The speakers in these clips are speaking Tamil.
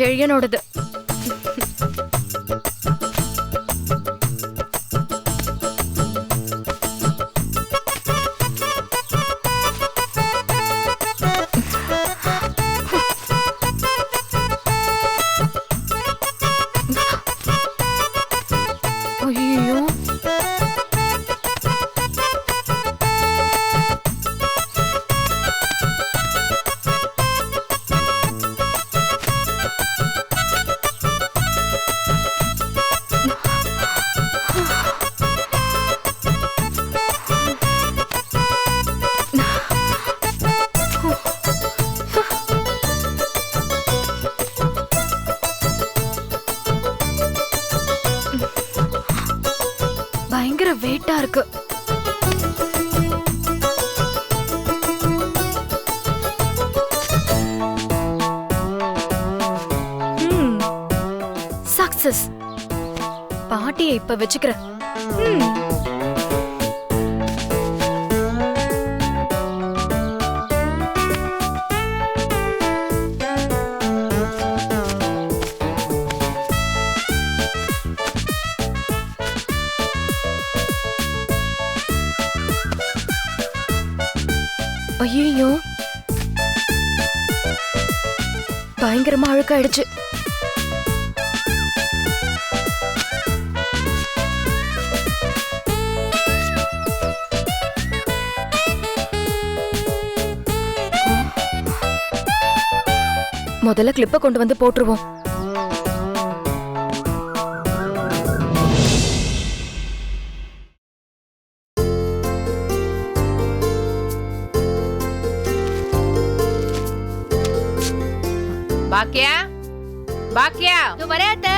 செழியனோடது பாட்டியை இப்ப வச்சுக்கிறேன் ஐயோ பயங்கரமா அழுக்காயிடுச்சு. முதல்ல கிளிப்பை கொண்டு வந்து போட்டுருவோம். பாக்கியா? பாக்கியா? வரேன் அத்த.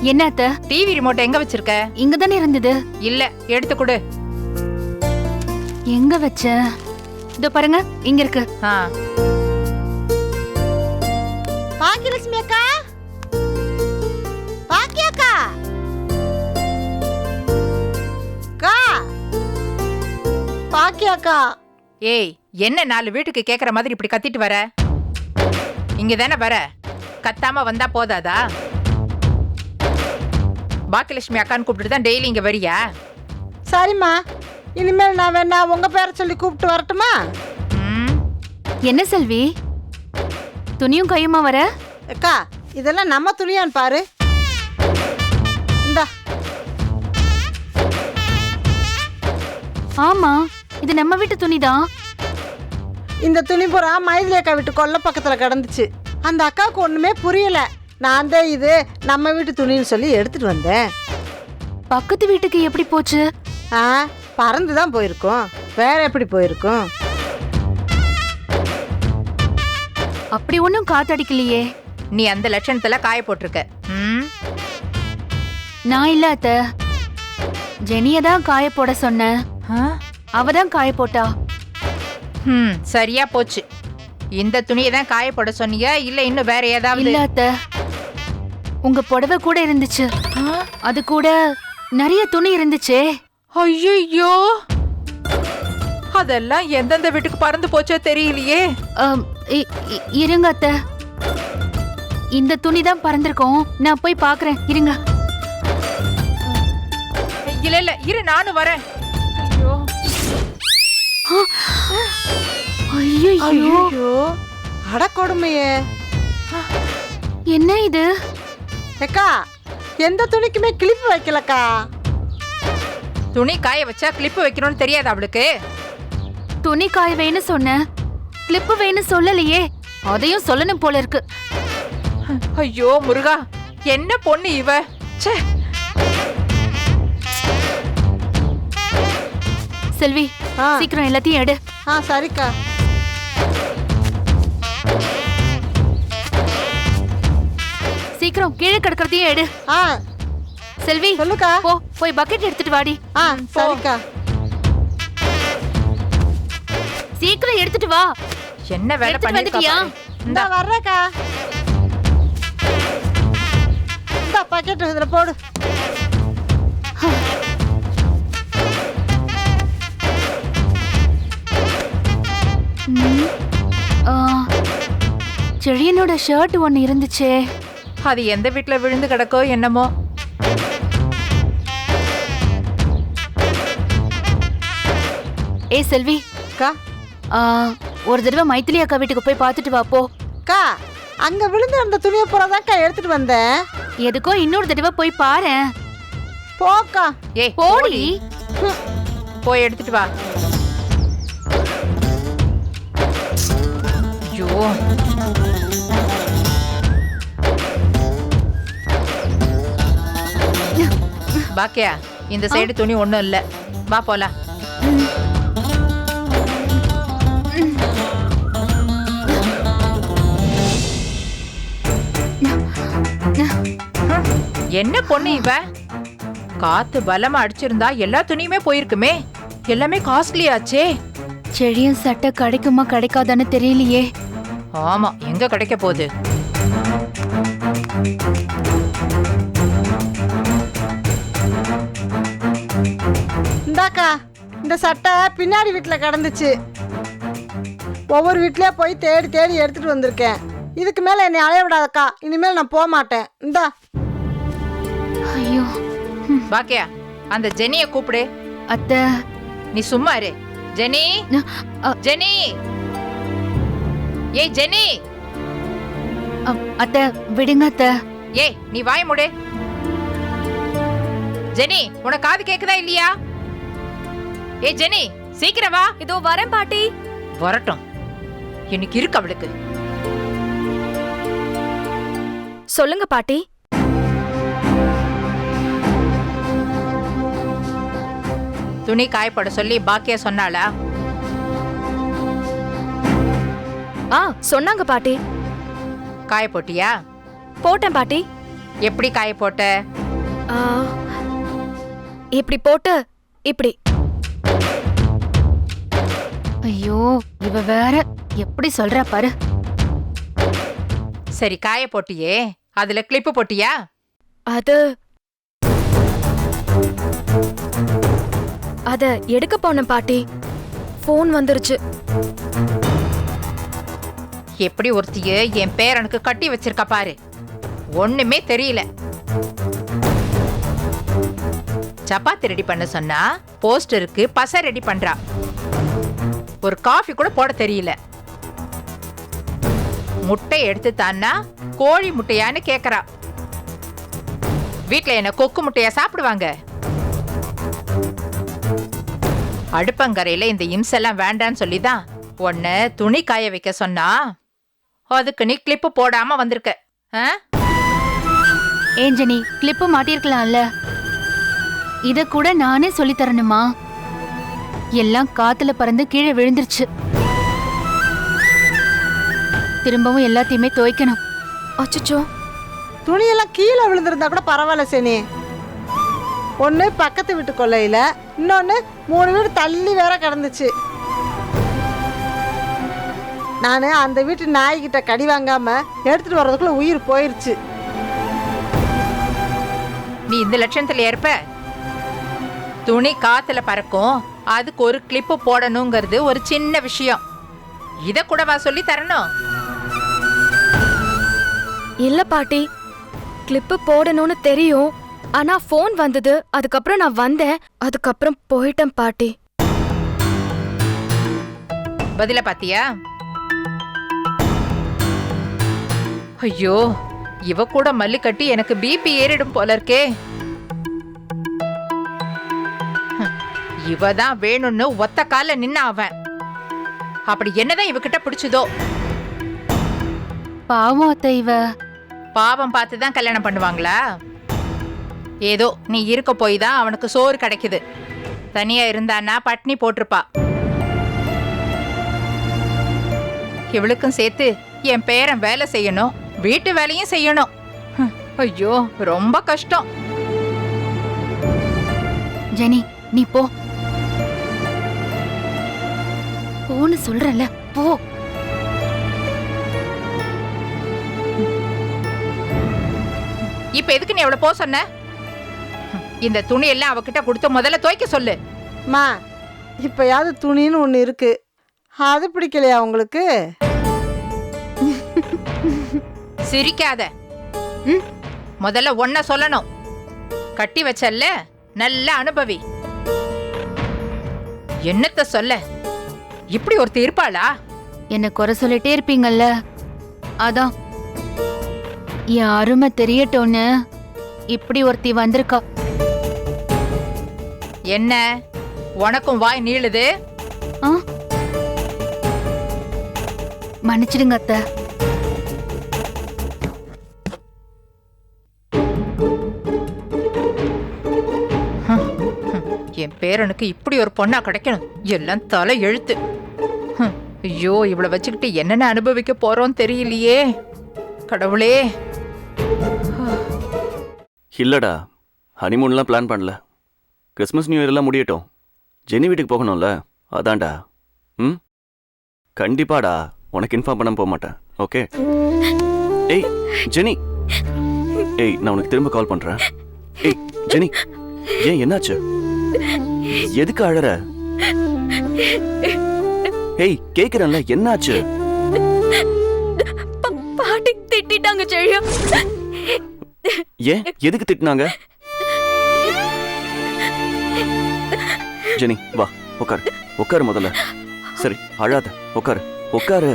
என்ன அத்த? டிவி ரிமோட் எங்க வச்சிருக்க? இங்க தானே இருந்தது. இல்ல எடுத்து கொடு. எங்க வச்ச? இதோ பாருங்க இங்க இருக்கு. ஆ. பாக்கியலட்சுமி அக்கா? பாக்கிய அக்கா? அக்கா? பாக்கிய அக்கா? ஏய் என்ன நாலு வீட்டுக்கு கேக்குற மாதிரி இப்படி கத்திட்டு வர? இங்க தானே வர? கத்தாம வந்தா போதாதா? பாக்கியலட்சுமி அக்கான்னு கூப்பிட்டு தான் டெய்லி இங்க வரியா? சரிம்மா. இனிமேல் நான் வேணா உங்க பேரை சொல்லி கூப்பிட்டு வரட்டுமா? ம், என்ன செல்வி? துணியும் கையுமா வர? அக்கா இதெல்லாம் நம்ம துணியான்னு பாரு. இந்தா. ஆமா இது நம்ம வீட்டு துணிதான் இந்த துணி பூரா மைதிலி அக்கா வீட்டு கொல்லை பக்கத்தில் கிடந்துச்சு. அந்த அக்காவுக்கு ஒன்றுமே புரியல. நான் தான் இது நம்ம வீட்டு துணின்னு சொல்லி எடுத்துட்டு வந்தேன். பக்கத்து வீட்டுக்கு எப்படி போச்சு? ஆ பறந்து தான் போயிருக்கோம். வேற எப்படி போயிருக்கோம்? அப்படி ஒண்ணும் காத்தடிக்கலையே. நீ அந்த லட்சணத்துல காய போட்டிருக்க. ம், நான் இல்ல அத்த. ஜெனிய தான் காய போட சொன்னேன் ஆ? அவ தான் காய போட்டா. ம், சரியா போச்சு. இந்த துணியை தான் காய போட சொன்னீங்க இல்ல இன்னும் வேற ஏதாவது? இல்ல அத்த. உங்க புடவை கூட இருந்துச்சு. அது கூட நிறைய துணி இருந்துச்சே. ஐயோ அதெல்லாம் எந்தெந்த வீட்டுக்கு பறந்து போச்சோ தெரியலையே. இருங்க அத்த. இந்த துணி தான் பறந்திருக்கோம். நான் போய் பாக்குறேன் இருங்க. இல்ல இல்ல இரு நானும் வரேன். ஐயோ. அட கொடுமையே. என்ன இது? அக்கா எந்த துணிக்குமே கிளிப்பு வைக்கலக்கா. துணி காய வச்சா கிளிப்பு வைக்கணும்னு தெரியாது அவளுக்கு. துணி காய வேணும் சொன்னேன் கிளிப்பு வேணும் சொல்லலையே. அதையும் சொல்லணும் போல இருக்கு. ஐயோ முருகா என்ன பொண்ணு இவ? ச்சே. செல்வி ஆ. சீக்கிரம் எல்லாத்தையும் எடு. ஆ சரிக்கா. சீக்கிரம் கீழே கிடக்கிறதையும் எடு. ஆ. செல்வி சொல்லுக்கா. போ போய் பக்கெட் எடுத்துட்டு வாடி. ஆ சரிக்கா. சீக்கிரம் எடுத்துட்டு வா. என்ன வேலை எடுத்துட்டு பண்ணிருக்கா வந்துட்டியா? பாரு. இந்தா. வர்றேக்கா. இந்தா பாக்கெட் இதில் போடு செழியனோட ஷர்ட் ஒன்னு இருந்துச்சே. அது எந்த வீட்ல விழுந்து கிடக்கோ என்னமோ. ஏ செல்வி. அக்கா ஆ, ஒரு தடவை மைத்திலி அக்கா வீட்டுக்கு போய் பார்த்துட்டு வா போ. அக்கா அங்க விழுந்து அந்த துணியை பூரா தான்க்கா எடுத்துட்டு வந்தேன். எதுக்கோ இன்னொரு தடவை போய் பாரேன் போக்கா. ஏய் போடி. போய் எடுத்துட்டு வா. ஐயோ. பாக்கியா இந்த சைடு துணி ஒண்ணும் இல்ல. வா போலாம். என்ன பொண்ணு இவ? காத்து பலமா அடிச்சிருந்தா எல்லா துணியுமே போயிருக்குமே. எல்லாமே காஸ்ட்லி ஆச்சே செழியன் சட்டை கிடைக்குமா கிடைக்காதான்னு தெரியலையே. ஆமா எங்க கிடைக்க போகுது? இந்தாக்கா இந்த சட்டை பின்னாடி வீட்டில் கிடந்துச்சு. ஒவ்வொரு வீட்லயே போய் தேடி தேடி எடுத்துட்டு வந்திருக்கேன். இதுக்கு மேலே என்னை அலைய விடாதக்கா. இனிமேல் நான் போக மாட்டேன் இந்தா. பாக்கியா அந்த ஜெனிய கூப்பிடு. அத்தை. நீ சும்மா இரு. Jenny Jenny. ஏய் ஜெனி. அத்தை விடுங்க அத்தை. ஏய் நீ வாய முடு. ஜெனி உனக்கு காது கேக்குதா இல்லையா? ஏய் ஜெனி சீக்கிரம் வா. இதோ வரேன் பாட்டி. வரட்டும். இன்னைக்கு இருக்கு அவளுக்கு. சொல்லுங்க பாட்டி. துணி காயப்பட சொல்லி பாக்கியா சொன்னாளா? ஆ சொன்னாங்க பாட்டி. காய போட்டியா போட்டேன் பாட்டி. எப்படி காய போட்ட ஆ, இப்படி போட்டு இப்படி. ஐயோ இவ வேற எப்படி சொல்றா பாரு. சரி காய போட்டியே அதுல கிளிப்பு போட்டியா? அது அத எடுக்க போனேன் பாட்டி. ஃபோன் வந்துருச்சு. எப்படி ஒருத்திய என் பேரனுக்கு கட்டி வச்சிருக்கா பாரு. ஒண்ணுமே தெரியல. சப்பாத்தி ரெடி பண்ண சொன்னா போஸ்டருக்கு பச ரெடி பண்றா. ஒரு காஃபி கூட போட தெரியல. முட்டை எடுத்து தான்னா கோழி முட்டையான்னு கேக்குறா. வீட்டுல என்ன கொக்கு முட்டையா சாப்பிடுவாங்க? அடுப்பங்கரையில இந்த இம்செல்லாம் வேண்டான்னு சொல்லிதான் உன்னை துணி காய வைக்க சொன்னா அதுக்கு நீ கிளிப்பு போடாம வந்திருக்க. ஆ? ஏஞ்சனி கிளிப்பு மாட்டிருக்கலாம்ல இத கூட நானே சொல்லி தரணுமா எல்லாம் காத்துல பறந்து கீழே விழுந்துருச்சு. திரும்பவும் எல்லாத்தையுமே துவைக்கணும். அச்சச்சோ. துணியெல்லாம் கீழே விழுந்திருந்தா கூட பரவாயில்ல சேனி. ஒன்று பக்கத்து வீட்டு கொல்லையில் இன்னொன்று மூணு வீடு தள்ளி வேற கிடந்துச்சு. நான் அந்த வீட்டு நாய்கிட்ட கடி வாங்காம எடுத்துட்டு வர்றதுக்குள்ள உயிர் போயிருச்சு. நீ இந்த லட்சணத்துல ஏற்ப? துணி காத்துல பறக்கும் அதுக்கு ஒரு கிளிப்பு போடணுங்கிறது ஒரு சின்ன விஷயம். இத கூடவா சொல்லி தரணும்? இல்ல பாட்டி கிளிப்பு போடணும்னு தெரியும். ஆனா ஃபோன் வந்தது அதுக்கப்புறம் நான் வந்தேன். அதுக்கப்புறம் போயிட்டேன் பாட்டி. பதில பாத்தியா? ஐயோ இவ கூட மல்லு கட்டி எனக்கு பிபி ஏறிடும் போல இருக்கே. இவ தான் வேணும்னு ஒத்த கால நின்ன அவன். அப்படி என்னதான் இவகிட்ட பிடிச்சதோ. பாவம் அத்தை இவ. பாவம் பார்த்து தான் கல்யாணம் பண்ணுவாங்களா? ஏதோ நீ இருக்க போய் தான் அவனுக்கு சோறு கிடைக்குது. தனியா இருந்தான்னா பட்னி போட்டிருப்பா. இவளுக்கும் சேர்த்து என் பேரன் வேலை செய்யணும் வீட்டு வேலையும் செய்யணும். ஐயோ ரொம்ப கஷ்டம். ஜெனி நீ போ. போன்னு சொல்றல போ. இப்ப எதுக்கு நீ அவளை போக சொன்ன? இந்த துணி எல்லாம் அவகிட்ட கொடுத்து முதல்ல துவைக்க சொல்லு. மா இப்போயாவது துணின்னு ஒன்று இருக்கு. அது பிடிக்கலையா உங்களுக்கு? சிரிக்காத. ம் முதல்ல ஒன்ன சொல்லணும். கட்டி வச்சல்ல நல்ல அனுபவி. என்னத்த சொல்ல? இப்படி ஒரு இருப்பாளா? என்ன குறை சொல்லிட்டே இருப்பீங்கல்ல. அதான். என் அருமை தெரியட்டும்னு இப்படி ஒருத்தி வந்திருக்கா. என்ன? உனக்கும் வாய் நீளுது? மன்னிச்சிடுங்க அத்தை. என் பேரனுக்கு இப்படி ஒரு பொண்ணா கிடைக்கணும். எல்லாம் தலை எழுத்து. ஹம், ஐயோ இவளை வச்சுக்கிட்டு என்னென்ன அனுபவிக்க போறோம் தெரியலையே. கடவுளே. இல்லடா ஹனிமூன்லாம் பிளான் பண்ணல. கிறிஸ்மஸ் நியூ இயர்லாம் முடியட்டும். ஜெனி வீட்டுக்கு போகணும்ல? அதான்டா. ம்? கண்டிப்பாடா. உனக்கு இன்ஃபார்ம் பண்ண போக மாட்டேன். ஓகே? ஏய் ஜெனி ஏய் நான் உனக்கு திரும்ப கால் பண்றேன். ஏய் ஜெனி ஏன் என்னாச்சு? எதுக்கு அழற? ஏய் கேக்குறேன்ல என்னாச்சு? பாட்டி திட்டிட்டாங்க செழியா. ஏன் எதுக்கு திட்டினாங்க? ஜெனி வா உட்காரு உட்காரு முதல்ல. சரி அழாத. உட்காரு உட்காரு.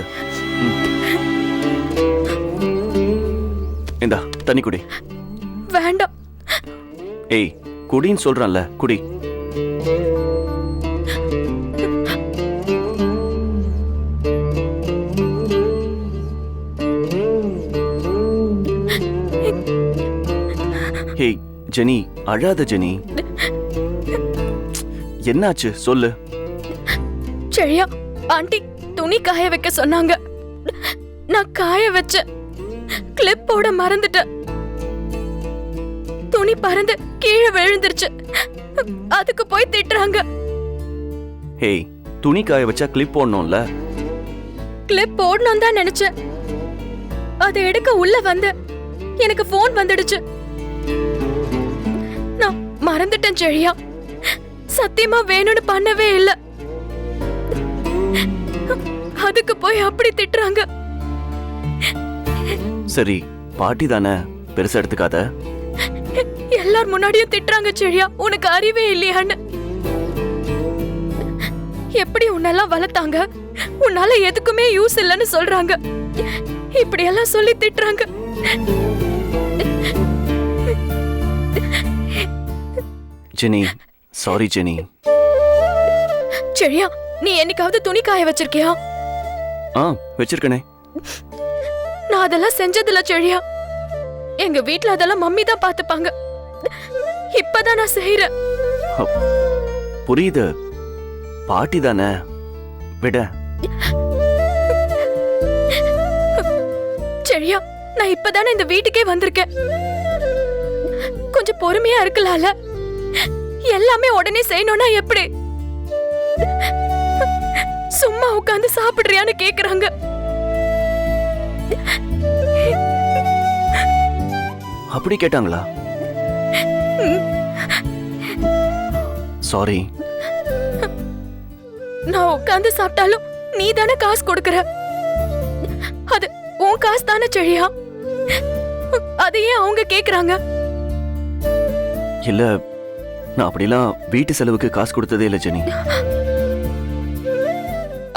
இந்தா தண்ணி குடி. வேண்டாம். ஏய் குடின்னு சொல்றேன்ல குடி. ஹேய் ஜெனி அழாத ஜெனி. என்னாச்சு? சொல்லு. செழியா ஆண்டி துணி காய வைக்க சொன்னாங்க. நான் காய வச்சேன் கிளிப் போட மறந்துட்டேன். துணி பறந்து கீழே விழுந்துருச்சு. அதுக்கு போய் திட்டுறாங்க. ஹேய் துணி காய வச்சா கிளிப் போடணும்ல? கிளிப் போடணும் தான் நினைச்சேன். அதை எடுக்க உள்ள வந்த எனக்கு ஃபோன் வந்துடுச்சு. நான் மறந்துட்டேன் செழியா சத்தியமா வேணும்னு பண்ணவே இல்ல. அதுக்கு போய் அப்படி திட்டுறாங்க. சரி பாட்டி தானே பெருசா எடுத்துக்காத? எல்லார் முன்னாடியும் திட்டுறாங்க செழியா. உனக்கு அறிவே இல்லையான்னு. எப்படி உன்னெல்லாம் வளர்த்தாங்க? உன்னால எதுக்குமே யூஸ் இல்லைன்னு சொல்றாங்க. இப்படி எல்லாம் சொல்லி திட்டுறாங்க. ஜெனி சாரி ஜெனி செழியா நீ என்னைக்காவது துணி காய வச்சிருக்கியா? ஆ வச்சிருக்கனே. நான் அதெல்லாம் செஞ்சதில்ல செழியா. எங்க வீட்ல அதெல்லாம் மம்மி தான் பாத்துப்பாங்க. இப்பதான் நான் செய்யறேன் புரியுது. பாட்டி தானே. விட. செழியா நான் இப்பதானே இந்த வீட்டுக்கே வந்திருக்கேன். கொஞ்சம் பொறுமையா இருக்கலாம்ல. எல்லாமே உடனே செய்யணும்னா எப்படி? சும்மா உட்கார்ந்து சாப்பிடுறியான்னு கேக்குறாங்க. அப்படி கேட்டாங்களா? சாரி நான் உட்கார்ந்து சாப்பிட்டாலும் நீ தானே காசு கொடுக்கற. அது உன் காசு தானே செழியா? அதையே அவங்க கேக்குறாங்க. இல்ல நான் அப்படிலாம் வீட்டு செலவுக்கு காசு கொடுத்ததே இல்லை ஜெனி.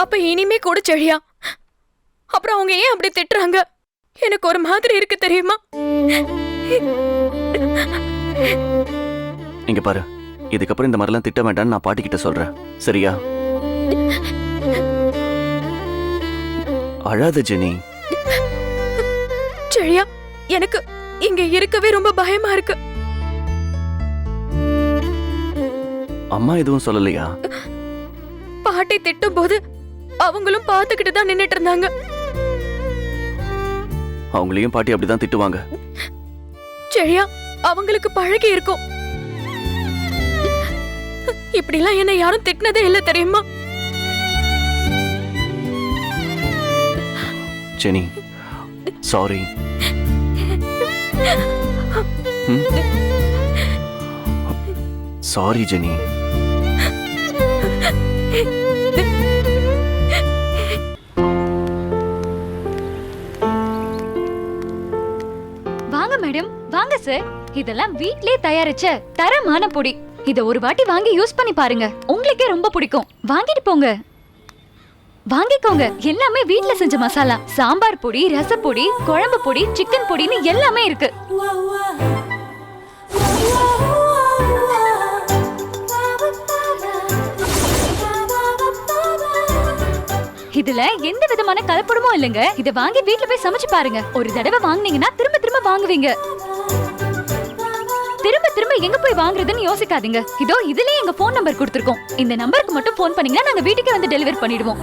அப்ப இனிமே கூட செழியா. அப்புறம் அவங்க ஏன் அப்படி திட்டுறாங்க? எனக்கு ஒரு மாதிரி இருக்கு தெரியுமா? இங்க பாரு. இதுக்கப்புறம் இந்த மாதிரிலாம் திட்ட வேண்டாம்னு நான் பாட்டி கிட்ட சொல்றேன். சரியா? அழாத ஜெனி. செழியா எனக்கு இங்க இருக்கவே ரொம்ப பயமா இருக்கு. அம்மா எதுவும் சொல்லலையா? பாட்டி திட்டும் போது அவங்களும் பாத்துக்கிட்டு தான் நின்னுட்டு இருந்தாங்க அவங்களையும் பாட்டி அப்படிதான் திட்டுவாங்க. செழியா அவங்களுக்கு பழகி இருக்கும். இப்படிலாம் என்ன யாரும் திட்டினதே இல்ல தெரியுமா? Jenny sorry. Sorry Jenny. வாங்க மேடம் வாங்க சார் இதெல்லாம் வீட்லயே தயாரிச்ச தரமான பொடி. இத ஒரு வாட்டி வாங்கி யூஸ் பண்ணி பாருங்க. உங்களுக்கே ரொம்ப பிடிக்கும். வாங்கிட்டு போங்க. வாங்கிக்கோங்க. எல்லாமே வீட்ல செஞ்ச மசாலா. சாம்பார் பொடி ரசப்பொடி குழம்பு பொடி சிக்கன் பொடின்னு எல்லாமே இருக்கு. இதுல எந்த விதமான கலப்படமும் இல்லைங்க. இத வாங்கி வீட்ல போய் சமைச்சு பாருங்க. ஒரு தடவை வாங்குனீங்கன்னா திரும்ப திரும்ப வாங்குவீங்க. திரும்ப திரும்ப எங்க போய் வாங்குறதுன்னு யோசிக்காதீங்க. இதோ இதுலயே எங்க ஃபோன் நம்பர் கொடுத்திருக்கோம். இந்த நம்பருக்கு மட்டும் ஃபோன் பண்ணீங்கன்னா நாங்க வீட்டுக்கே வந்து டெலிவரி பண்ணிடுவோம்.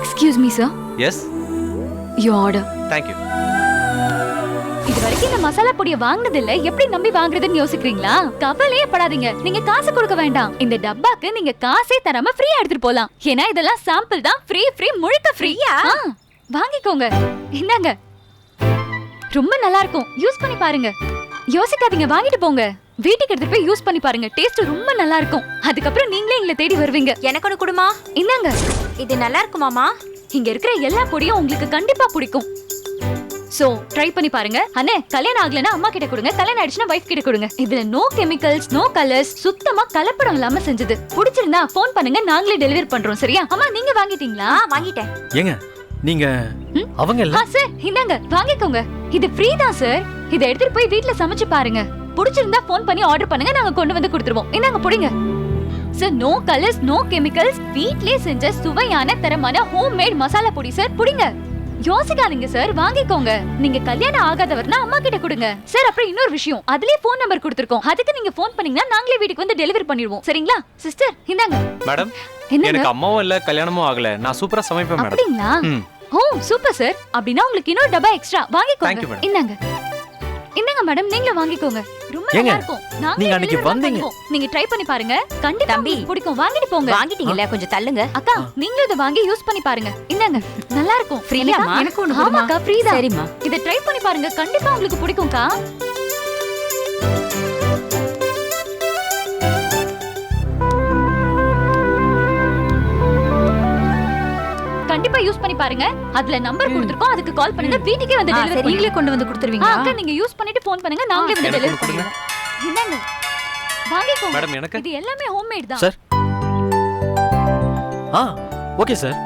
Excuse me sir yes you order thank you இது வரைக்கும் இந்த மசாலா பொடியை வாங்குனது இல்ல எப்படி நம்பி வாங்குறதுன்னு யோசிக்கிறீங்களா? கவலையே படாதீங்க. நீங்க காசு கொடுக்க வேண்டாம். இந்த டப்பாக்கு நீங்க காசே தராம ஃப்ரீயா எடுத்துட்டு போலாம். ஏன்னா இதெல்லாம் சாம்பிள் தான். ஃப்ரீ ஃப்ரீ முழுக்க ஃப்ரீயா வாங்கிக்கோங்க. இந்தாங்க. ரொம்ப நல்லா இருக்கும். யூஸ் பண்ணி பாருங்க. யோசிக்காதீங்க. வாங்கிட்டு போங்க. வீட்டுக்கு எடுத்துட்டு போய் யூஸ் பண்ணி பாருங்க. டேஸ்ட் ரொம்ப நல்லா இருக்கும். அதுக்கப்புறம் நீங்களே எங்களை தேடி வருவீங்க. எனக்கு ஒன்று கொடுமா? இந்தாங்க. இது நல்லா இருக்குமாமா இங்க இருக்கிற எல்லா பொடியும் உங்களுக்கு கண்டிப்பா பிடிக்கும். சோ ட்ரை பண்ணி பாருங்க. அண்ணே கல்யாணம் ஆகலனா அம்மா கிட்ட கொடுங்க. கல்யாணம் ஆயிடுச்சுனா வைஃப் கிட்ட கொடுங்க. இதுல நோ கெமிக்கல்ஸ் நோ கலர்ஸ் சுத்தமா கலப்படம் இல்லாம செஞ்சது. பிடிச்சிருந்தா ஃபோன் பண்ணுங்க. நாங்களே டெலிவரி பண்றோம் சரியா? அம்மா நீங்க வாங்கிட்டீங்களா? வாங்கிட்டேன். ஏங்க நீங்க? அவங்க இல்ல? ஆ சார் இந்தாங்க வாங்கிக்கோங்க. இது ஃப்ரீ தான் சார் இதை எடுத்துட்டு போய் வீட்ல சமைச்சு பாருங்க. பிடிச்சிருந்தா ஃபோன் பண்ணி ஆர்டர் பண்ணுங்க. நாங்க கொண்டு வந்து கொடுத்துருவோம். இந்தாங்க புடிங்க. Sir no colours no chemicals வீட்லயே செஞ்ச சுவையான தரமான ஹோம் மேட் மசாலா பொடி சார் புடிங்க. யோசிக்காதீங்க சார் வாங்கிக்கோங்க. நீங்க கல்யாணம் ஆகாதவர்னா அம்மா கிட்ட கொடுங்க. சார் அப்புறம் இன்னொரு விஷயம். அதுலயே ஃபோன் நம்பர் கொடுத்திருக்கோம். அதுக்கு நீங்க ஃபோன் பண்ணீங்கன்னா நாங்களே வீட்டுக்கு வந்து டெலிவரி பண்ணிடுவோம். சரிங்களா? சிஸ்டர் இந்தாங்க. மேடம் எனக்கு அம்மாவும் இல்ல கல்யாணமும் ஆகல. நான் சூப்பரா சமைப்பேன் மேடம் அப்படிங்களா. ஓ சூப்பர் சார் அப்படின்னா உங்களுக்கு இன்னொரு டப்பா எக்ஸ்ட்ரா வாங்கிக்கோங்க. இந்தாங்க. இந்தாங்க மேடம் நீங்களும் வாங்கிக்கோங்க. ரொம்ப ஏங்க, நல்லா இருக்கும். நீங்க அன்னைக்கு delivery வந்தீங்க. நீங்க ட்ரை பண்ணி பாருங்க. கண்டிப்பா தம்பி. உங்களுக்கு பிடிக்கும். வாங்கிட்டு போங்க. வாங்கிட்டீங்கல்ல கொஞ்சம் தள்ளுங்க. அக்கா நீங்களும் இதை வாங்கி யூஸ் பண்ணி பாருங்க. இந்தாங்க நல்லா இருக்கும். ஃப்ரீயாம்மா? எனக்கா? எனக்கு ஒண்ணு கொடுமா. ஆமாக்கா ஃப்ரீ தான் சரிம்மா. இதை ட்ரை பண்ணி பாருங்க. கண்டிப்பா உங்களுக்கு பிடிக்கும்க்கா. பண்ணி பாருங்க. அதுல நம்பர் கொடுத்திருக்கோம். அதுக்கு கால் பண்ணுங்க. வீட்டுக்கே வந்து டெலிவரி நீங்களே கொண்டு வந்து கொடுத்துருவீங்களா? அக்கா நீங்க யூஸ் பண்ணிட்டு ஃபோன் பண்ணுங்க. நாங்களே வந்து டெலிவரி. பண்ணிடுவோம் இந்தாங்க வாங்கிக்கோங்க மேடம் எனக்கு? இது எல்லாமே ஹோம்மேட் தான். சார் ஆ ஓகே சார்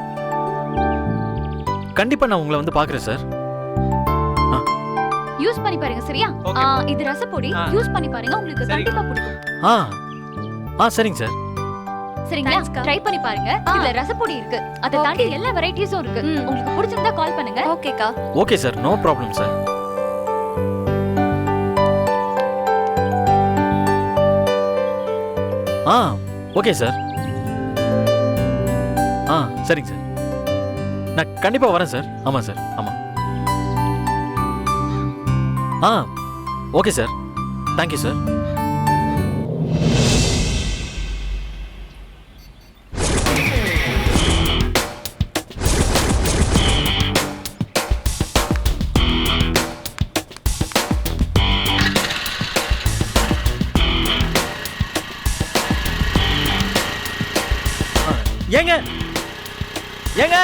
கண்டிப்பா நான் உங்களை வந்து பாக்குறேன் சார் யூஸ் பண்ணி பாருங்க சரியா? இது ரசப்பொடி. யூஸ் பண்ணி பாருங்க. உங்களுக்கு. கண்டிப்பா பிடிக்கும் ஆ. ஆ சரிங்க சார் சரிங்களா. ட்ரை பண்ணி பாருங்க. இதுல ரசப்பொடி இருக்கு. அதை தாண்டி எல்லா வெரைட்டிஸும் இருக்கு. உங்களுக்கு பிடிச்சிருந்தா கால் பண்ணுங்க. ஓகேக்கா okay sir no problem sir ஆ ஓகே சார் ஆ சரிங்க சார் நான் கண்டிப்பாக வரேன் சார் ஆமாம் சார் ஆமாம் ஆ okay sir thank you sir ஏங்க.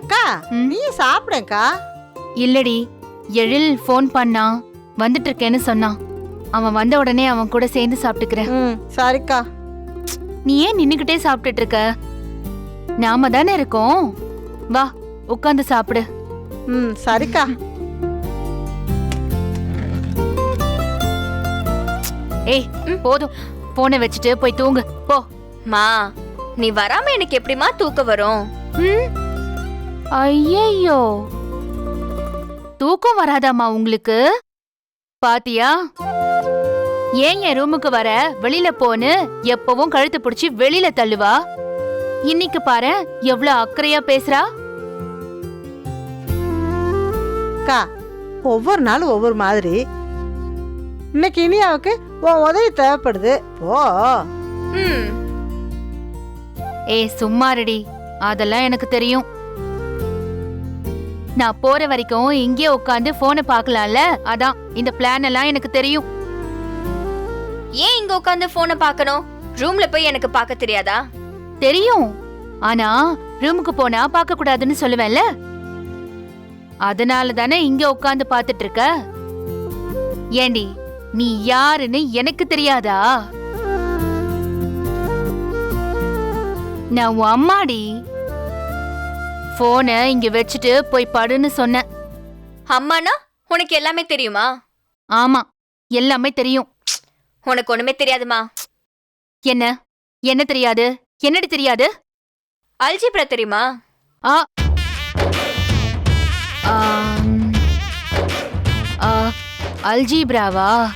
அக்கா? நீ சாப்பிடேக்கா இல்லடி எழில் ஃபோன் பண்ணா வந்துட்டு இருக்கேன்னு சொன்னான். அவன் வந்த உடனே அவன் கூட சேர்ந்து சாப்பிட்டுக்கிறேன். ம் சரிக்கா. நீ ஏன் நின்னுக்கிட்டே சாப்பிட்டுட்டு இருக்க? நாம தானே இருக்கோம். வா உட்காந்து சாப்பிடு. ம் சரிக்கா. ஏய் போதும். போனை வச்சுட்டு போய் தூங்கு. போ. மா நீ வராம எனக்கு எப்படிமா தூக்க வரும்? ஐயையோ. தூக்கம் வராதாம்மா உங்களுக்கு? பாத்தியா? ஏன் என் ரூமுக்கு வர? வெளியில போன்னு எப்பவும் கழுத்து பிடிச்சி வெளியில தள்ளுவா? இன்னைக்கு பாரு எவ்வளவு அக்கறையா பேசுறா? அக்கா ஒவ்வொரு நாளும் ஒவ்வொரு மாதிரி. இன்னைக்கு இனியாவுக்கு உன் உதவி தேவைப்படுது. போ. ம். ஏய் சும்மா ரெடி அதெல்லாம் எனக்கு தெரியும். நான் போற வரைக்கும் இங்கே உட்காந்து போனை பார்க்கலாம்ல? அதான் இந்த பிளான் எல்லாம் எனக்கு தெரியும். ஏன் இங்க உட்காந்து போனை பார்க்கணும்? ரூம்ல போய் எனக்கு பார்க்க தெரியாதா? தெரியும். ஆனா ரூமுக்கு போனா பார்க்க கூடாதுன்னு சொல்லுவேன்ல. அதனால தானே இங்க உட்காந்து பார்த்துட்டு இருக்க ஏண்டி நீ யாருன்னு எனக்கு தெரியாதா? நான் உன் அம்மாடி. போனை இங்க வச்சுட்டு போய் படுன்னு சொன்னேன். அம்மானா? உனக்கு எல்லாமே தெரியுமா? ஆமா எல்லாமே தெரியும். உனக்கு ஒண்ணுமே தெரியாதுமா. என்ன? என்ன தெரியாது? என்னடி தெரியாது? அல்ஜிப்ரா தெரியுமா? ஆம். ஆ, அல்ஜீப்ராவா?